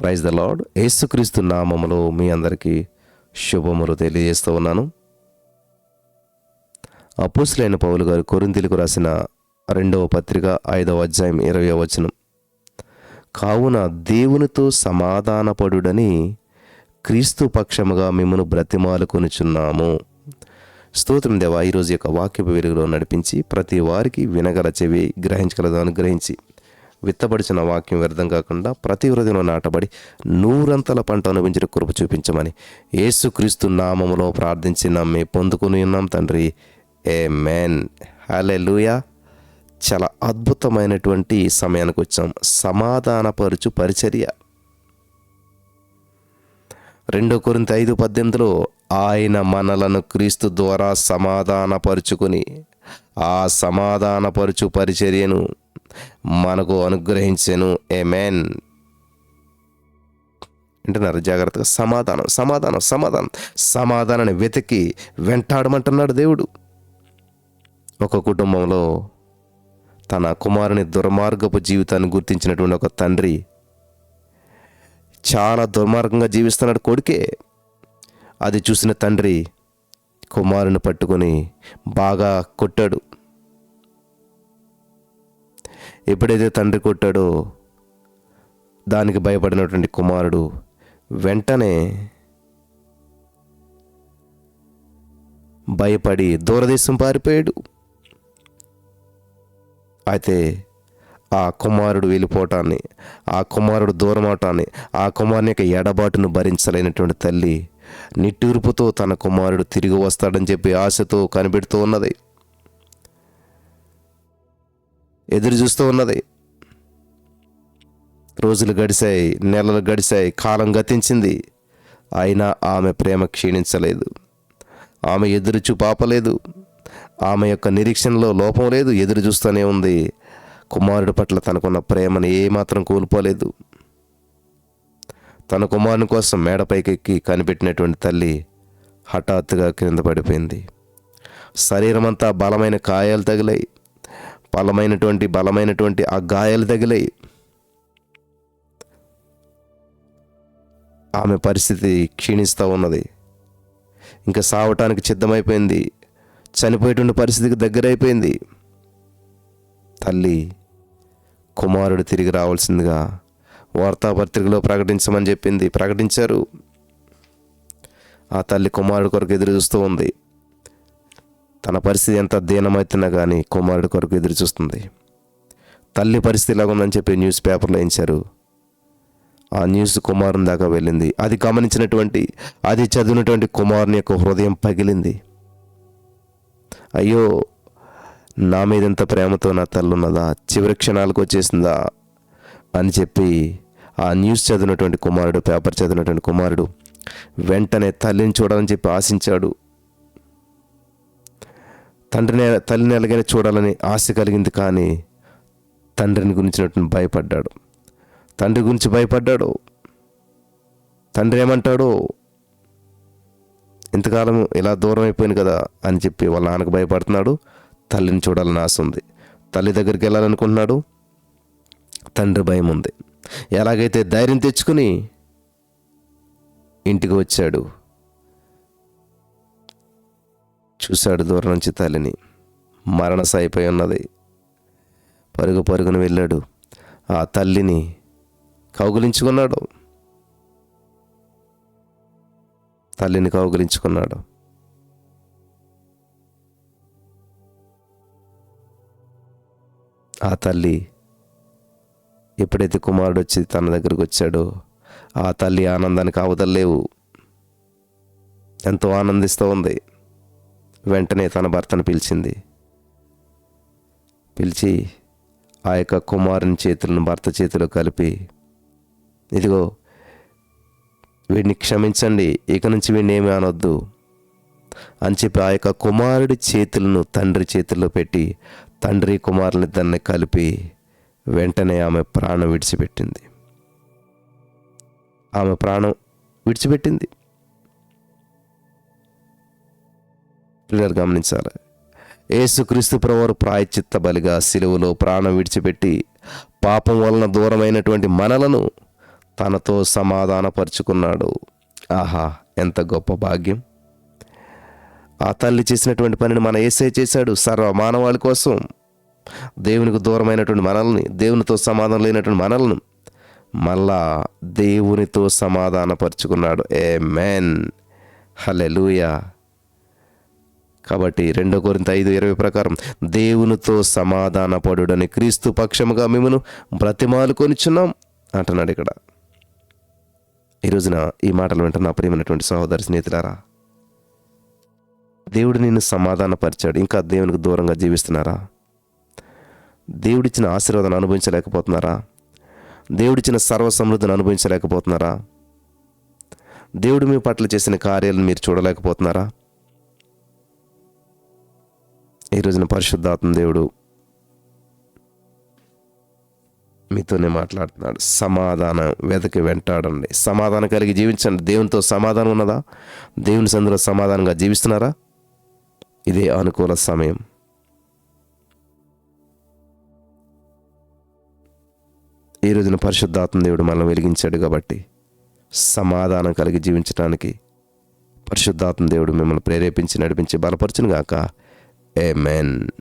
Praise the lord. యేసుక్రీస్తు నామములో మీ అందరికీ శుభములు తెలియజేస్తూ ఉన్నాను. అపోసులైన పౌలు గారు కొరింతీలకు రాసిన రెండవ పత్రిక ఐదవ అధ్యాయం ఇరవై వచనం. కావున దేవునితో సమాధానపడుడని క్రీస్తు పక్షముగా మిమ్మను బ్రతిమాలుకొనుచున్నాము. స్తోత్రం దేవా ఈరోజు యొక్క వాక్యపు వెలుగులో నడిపించి ప్రతి వారికి వినగల చెవి గ్రహించగలదు అనుగ్రహించి. విత్తబడిచిన వాక్యం వ్యర్థం కాకుండా ప్రతి హృదయంలో నాటబడి నూరంతల పంట అనుభవించిన కృప చూపించమని యేసుక్రీస్తు నామములో ప్రార్థించి నమ్మి పొందుకుని ఉన్నాం తండ్రి. ఏ మేన్ హలే చాలా అద్భుతమైనటువంటి సమయానికి వచ్చాం. సమాధానపరుచు పరిచర్య. రెండో కొరింత ఐదు పద్దెనిమిదిలో ఆయన మనలను క్రీస్తు ద్వారా సమాధానపరుచుకుని ఆ సమాధానపరుచు పరిచర్యను మనకు అనుగ్రహించెను. ఏమేన్ వింటున్నారు? జాగ్రత్తగా. సమాధానం సమాధానం సమాధానం. సమాధానాన్ని వెతికి వెంటాడమంటున్నాడు దేవుడు. ఒక కుటుంబంలో తన కుమారుని దుర్మార్గపు జీవితాన్ని గుర్తించినటువంటి ఒక తండ్రి చాలా దుర్మార్గంగా జీవిస్తున్నాడు కొడుకే. అది చూసిన తండ్రి కుమారుని పట్టుకొని బాగా కొట్టాడు. ఎప్పుడైతే తండ్రి కొట్టాడో దానికి భయపడినటువంటి కుమారుడు వెంటనే భయపడి దూరదేశం పారిపోయాడు. అయితే ఆ కుమారుడు వెళ్ళిపోవటాన్ని ఆ కుమారుడు దూరం అవటాన్ని ఆ కుమారుని యొక్క ఎడబాటును భరించలేనటువంటి తల్లి నిట్టూర్పుతో తన కుమారుడు తిరిగి వస్తాడని చెప్పి ఆశతో కనిపెడుతూ ఉన్నది. ఎదురు చూస్తూ ఉన్నది. రోజులు గడిచాయి నెలలు గడిచాయి కాలం గతించింది. అయినా ఆమె ప్రేమ క్షీణించలేదు. ఆమె ఎదురు చూపాపలేదు ఆమె యొక్క నిరీక్షణలో లోపం లేదు ఎదురు చూస్తూనే ఉంది. కుమారుడి పట్ల తనకున్న ప్రేమను ఏమాత్రం కోల్పోలేదు. తన కుమారుని కోసం మేడపైకెక్కి కనిపెట్టినటువంటి తల్లి హఠాత్తుగా క్రింద పడిపోయింది. శరీరం అంతా బలమైన కాయాలు తగిలాయి. బలమైనటువంటి బలమైనటువంటి ఆ గాయాలు తగిలాయి. ఆమె పరిస్థితి క్షీణిస్తూ ఉన్నది. ఇంకా సావటానికి సిద్ధమైపోయింది. చనిపోయేటువంటి పరిస్థితికి దగ్గరైపోయింది. తల్లి కుమారుడు తిరిగి రావాల్సిందిగా వార్తాపత్రికలో ప్రకటించమని చెప్పింది. ప్రకటించారు. ఆ తల్లి కుమారుడు కొరకు ఎదురు చూస్తూ ఉంది. తన పరిస్థితి ఎంత దీనమవుతున్నా కానీ కుమారుడు కొరకు ఎదురు చూస్తుంది తల్లి పరిస్థితి ఇలాగ ఉందని చెప్పి న్యూస్ పేపర్లో వేయించారు. ఆ న్యూస్ కుమారుని దాకా వెళ్ళింది. అది గమనించినటువంటి అది చదివినటువంటి కుమారుని యొక్క హృదయం పగిలింది. అయ్యో నా మీద ఎంత ప్రేమతో నా తల్లి ఉన్నదా? చివరి క్షణాలకు వచ్చేసిందా? అని చెప్పి ఆ న్యూస్ చదివినటువంటి కుమారుడు పేపర్ చదివినటువంటి కుమారుడు వెంటనే తల్లిని చూడాలని చెప్పి ఆశించాడు. తండ్రిని తల్లిని ఎలాగైనా చూడాలని ఆశ కలిగింది కానీ తండ్రిని గురించినటువంటి భయపడ్డాడు. తండ్రి గురించి భయపడ్డాడు. తండ్రి ఏమంటాడు? ఇంతకాలం ఇలా దూరం అయిపోయింది కదా అని చెప్పి వాళ్ళ నాన్నకు భయపడుతున్నాడు. తల్లిని చూడాలని ఆశ ఉంది. తల్లి దగ్గరికి వెళ్ళాలనుకుంటున్నాడు. తండ్రి భయం ఉంది. ఎలాగైతే ధైర్యం తెచ్చుకుని ఇంటికి వచ్చాడు. చూశాడు దూరం నుంచి తల్లిని. మరణ అయిపోయి ఉన్నది. పరుగు పరుగును వెళ్ళాడు. ఆ తల్లిని కౌగులించుకున్నాడు. తల్లిని కౌగులించుకున్నాడు. ఆ తల్లి ఎప్పుడైతే కుమారుడు వచ్చి తన దగ్గరకు వచ్చాడో ఆ తల్లి ఆనందానికి అవతలేవు ఎంతో ఆనందిస్తూ ఉంది. వెంటనే తన భర్తను పిలిచింది. పిలిచి ఆ యొక్క కుమారుని చేతులను భర్త చేతిలో కలిపి ఇదిగో వీడిని క్షమించండి ఇక నుంచి వీడిని ఏమీ అనొద్దు అని చెప్పి ఆ యొక్క కుమారుడి చేతులను తండ్రి చేతుల్లో పెట్టి తండ్రి కుమారునిద్దరిని కలిపి వెంటనే ఆమె ప్రాణం విడిచిపెట్టింది. ఆమె ప్రాణం విడిచిపెట్టింది. పిల్లలు గమనించాలి. యేసుక్రీస్తు ప్రవారు ప్రాయచిత్త బలిగా సిలువలో ప్రాణం విడిచిపెట్టి పాపం వలన దూరమైనటువంటి మనలను తనతో సమాధానపరుచుకున్నాడు. ఆహా ఎంత గొప్ప భాగ్యం. ఆ తల్లి చేసినటువంటి పనిని మన ఏసై చేశాడు సర్వ మానవాళి కోసం. దేవునికి దూరమైనటువంటి మనల్ని దేవునితో సమాధానం లేనటువంటి మనల్ని మళ్ళా దేవునితో సమాధానపరుచుకున్నాడు. ఏ మెన్ హలెలూయా కాబట్టి రెండో కొరింత ఐదు ఇరవై ప్రకారం దేవునితో సమాధానపడుడని క్రీస్తు పక్షముగా మిమ్మను బ్రతిమాలుకొనిచున్నాం అంటున్నాడు ఇక్కడ. ఈ రోజున ఈ మాటలు వింటున్న ప్రియమైనటువంటి సహోదరి స్నేహితులారా దేవుడు నిన్ను సమాధానపరిచాడు ఇంకా దేవునికి దూరంగా జీవిస్తున్నారా? దేవుడిచ్చిన ఆశీర్వాదాన్ని అనుభవించలేకపోతున్నారా? దేవుడిచ్చిన సర్వ సమృద్ధిని అనుభవించలేకపోతున్నారా? దేవుడు మీ పట్ల చేసిన కార్యాలను మీరు చూడలేకపోతున్నారా? ఈ రోజున పరిశుద్ధాత్మ దేవుడు మీతోనే మాట్లాడుతున్నాడు. సమాధానం వెతకి వెంటాడండి. సమాధానం కలిగి జీవించండి. దేవునితో సమాధానం ఉన్నదా? దేవుని సందులో సమాధానంగా జీవిస్తున్నారా? ఇదే అనుకూల సమయం. ఈ రోజున పరిశుద్ధాత్మ దేవుడు మనల్ని వెలిగించాడు కాబట్టి సమాధానం కలిగి జీవించడానికి పరిశుద్ధాత్మ దేవుడు మిమ్మల్ని ప్రేరేపించి నడిపించి బలపరచును గాక Amen.